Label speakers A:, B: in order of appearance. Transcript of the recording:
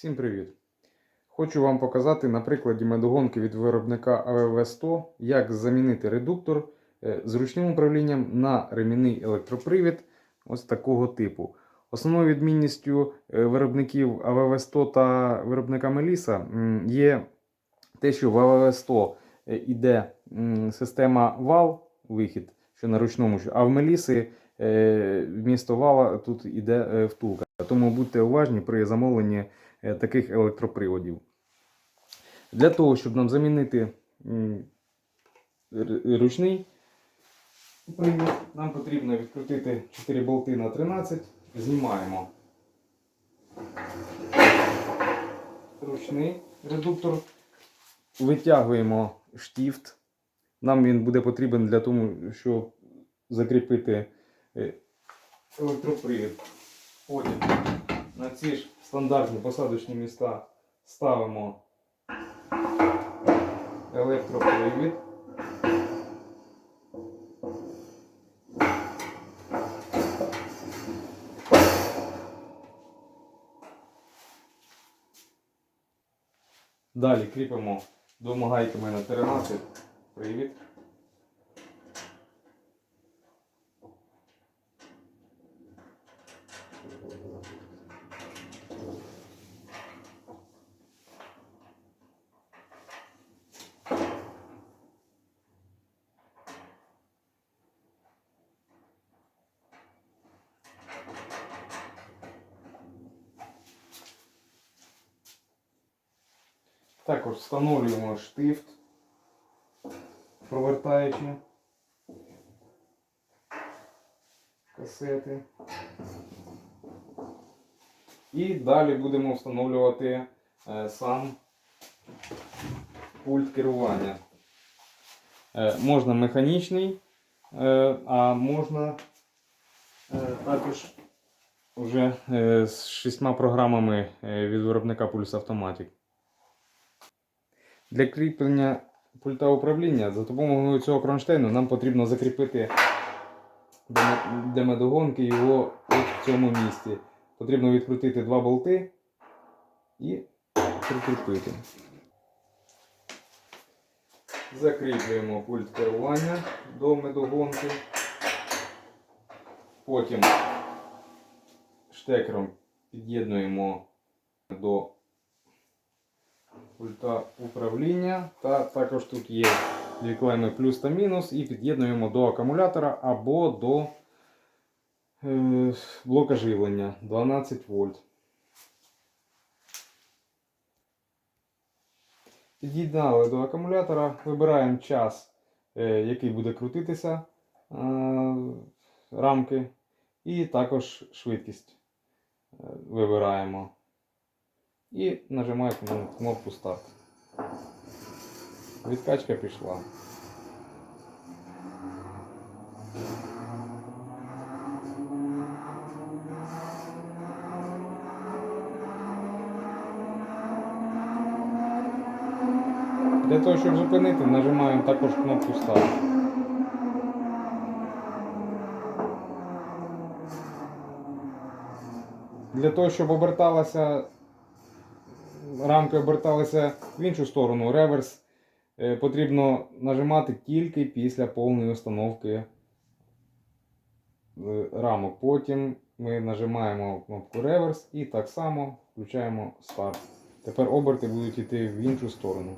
A: Всім привіт! Хочу вам показати на прикладі медогонки від виробника AVV100, як замінити редуктор е, з ручним управлінням на ремінний електропривід ось такого типу. Основною відмінністю е, виробників AVV100 та виробника Melisa м, є те, що в AVV100 йде система вал вихід, що на ручному, а в е, вмісто вала тут йде е, втулка. Тому будьте уважні при замовленні е, таких електроприводів. Для того, щоб нам замінити ручний привід, нам потрібно відкрутити 4 болти на 13, знімаємо ручний редуктор, витягуємо штифт. Нам він буде потрібен для того, щоб закріпити е, електропривід. Потім на ці ж стандартні посадочні міста ставимо електропривід. Далі кріпимо двома гайками на 13 привід. Також встановлюємо штифт, провертаючи касети. І далі будемо встановлювати е, сам пульт керування. Е, можна механічний, е, а можна також вже з шістьма програмами від виробника Pulse Automatic. Для кріплення пульта управління за допомогою цього кронштейну нам потрібно закріпити до медогонки його в цьому місці. Потрібно відкрутити два болти і прикріпити. Закріплюємо пульт керування до медогонки. Потім штекером під'єднуємо до пульта управління. Та також тут є дві клеми плюс та мінус, і під'єднуємо до акумулятора або до е, блока живлення. 12 вольт. Під'єднали до акумулятора, вибираємо час, е, який буде крутитися е, рамки, і також швидкість е, вибираємо і нажимаєте на кнопку старт. Відкачка пішла. Для того, щоб зупинити, нажимаємо також кнопку старт. Для того, щоб оберталася рамки оберталися в іншу сторону, реверс, е, потрібно нажимати тільки після повної установки е, рамок. Потім ми нажимаємо кнопку реверс і так само включаємо старт. Тепер оберти будуть йти в іншу сторону.